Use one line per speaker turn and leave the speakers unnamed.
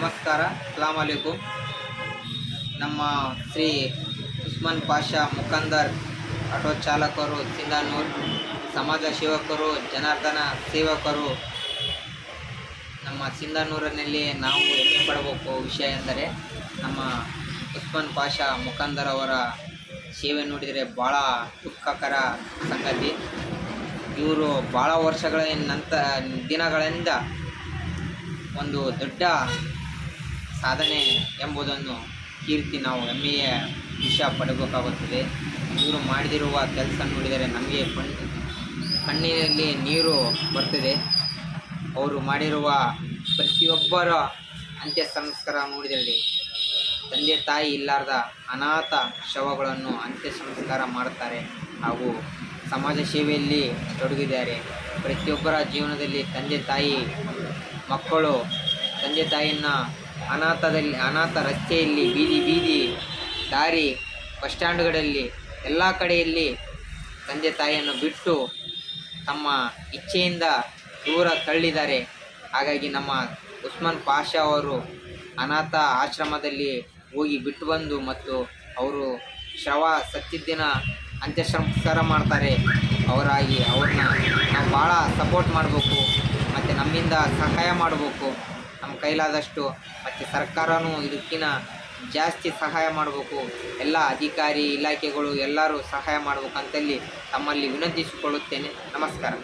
ನಮಸ್ಕಾರ ಸಲಾಮ್ ಅಲೈಕುಂ ನಮ್ಮ ಶ್ರೀ ಉಸ್ಮಾನ್ ಪಾಷಾ ಮುಖಂದರ್ ಆಟೋ ಚಾಲಕರು, ಸಿಂಧಾನೂರ್ ಸಮಾಜ ಸೇವಕರು, ಜನಾರ್ದನ ಸೇವಕರು, ನಮ್ಮ ಸಿಂಧಾನೂರಿನಲ್ಲಿ ನಾವು ಹೆಮ್ಮೆ ಪಡಬೇಕು ವಿಷಯ ಎಂದರೆ ನಮ್ಮ ಉಸ್ಮಾನ್ ಪಾಷಾ ಮುಖಂದರ್ ಅವರ ಸೇವೆ ನೋಡಿದರೆ ಭಾಳ ದುಃಖಕರ ಸಂಗತಿ. ಇವರು ಭಾಳ ವರ್ಷಗಳ ನಂತರ ದಿನಗಳಿಂದ ಒಂದು ದೊಡ್ಡ ಸಾಧನೆ ಎಂಬುದನ್ನು ಕೀರ್ತಿ ನಾವು ಹೆಮ್ಮೆಯ ವಿಷಯ ಪಡಬೇಕಾಗುತ್ತದೆ. ಇವರು ಮಾಡಿದಿರುವ ಕೆಲಸ ನೋಡಿದರೆ ನಮಗೆ ಕಣ್ಣು ಕಣ್ಣಿನಲ್ಲಿ ನೀರು ಬರ್ತದೆ. ಅವರು ಮಾಡಿರುವ ಪ್ರತಿಯೊಬ್ಬರ ಅಂತ್ಯ ಸಂಸ್ಕಾರ ನೋಡಿದಲ್ಲಿ ತಂದೆ ತಾಯಿ ಇಲ್ಲಾರ್ದ ಅನಾಥ ಶವಗಳನ್ನು ಅಂತ್ಯ ಸಂಸ್ಕಾರ ಮಾಡುತ್ತಾರೆ ಹಾಗೂ ಸಮಾಜ ಸೇವೆಯಲ್ಲಿ ತೊಡಗಿದ್ದಾರೆ. ಪ್ರತಿಯೊಬ್ಬರ ಜೀವನದಲ್ಲಿ ತಂದೆ ತಾಯಿ, ಮಕ್ಕಳು, ತಂದೆ ತಾಯಿಯನ್ನ ಅನಾಥದಲ್ಲಿ ಅನಾಥ ರಸ್ತೆಯಲ್ಲಿ ಬೀದಿ ಬೀದಿ ದಾರಿ ಬಸ್ ಸ್ಟ್ಯಾಂಡ್ಗಳಲ್ಲಿ ಎಲ್ಲ ಕಡೆಯಲ್ಲಿ ತಂದೆ ತಾಯಿಯನ್ನು ಬಿಟ್ಟು ತಮ್ಮ ಇಚ್ಛೆಯಿಂದ ದೂರ ತಳ್ಳಿದ್ದಾರೆ. ಹಾಗಾಗಿ ನಮ್ಮ ಉಸ್ಮಾನ್ ಪಾಷಾ ಅವರು ಅನಾಥ ಆಶ್ರಮದಲ್ಲಿ ಹೋಗಿ ಬಿಟ್ಟು ಬಂದು ಮತ್ತು ಅವರು ಶವ ಸತ್ತಿದ್ದಿನ ಅಂತ್ಯ ಸಂಸ್ಕಾರ ಮಾಡ್ತಾರೆ. ಅವರಾಗಿ ಅವ್ರನ್ನ ನಾವು ಭಾಳ ಸಪೋರ್ಟ್ ಮಾಡಬೇಕು. ಮತ್ತು ನಮ್ಮಿಂದ ಸಹಾಯ ಮಾಡಬೇಕು. ನಮ್ಮ ಕೈಲಾದಷ್ಟು ಮತ್ತು ಸರ್ಕಾರನೂ ಇದಕ್ಕಿಂತ ಜಾಸ್ತಿ ಸಹಾಯ ಮಾಡಬೇಕು. ಎಲ್ಲ ಅಧಿಕಾರಿ, ಇಲಾಖೆಗಳು ಎಲ್ಲರೂ ಸಹಾಯ ಮಾಡಬೇಕಂತಲ್ಲಿ ತಮ್ಮಲ್ಲಿ ವಿನಂತಿಸಿಕೊಳ್ಳುತ್ತೇನೆ. ನಮಸ್ಕಾರ.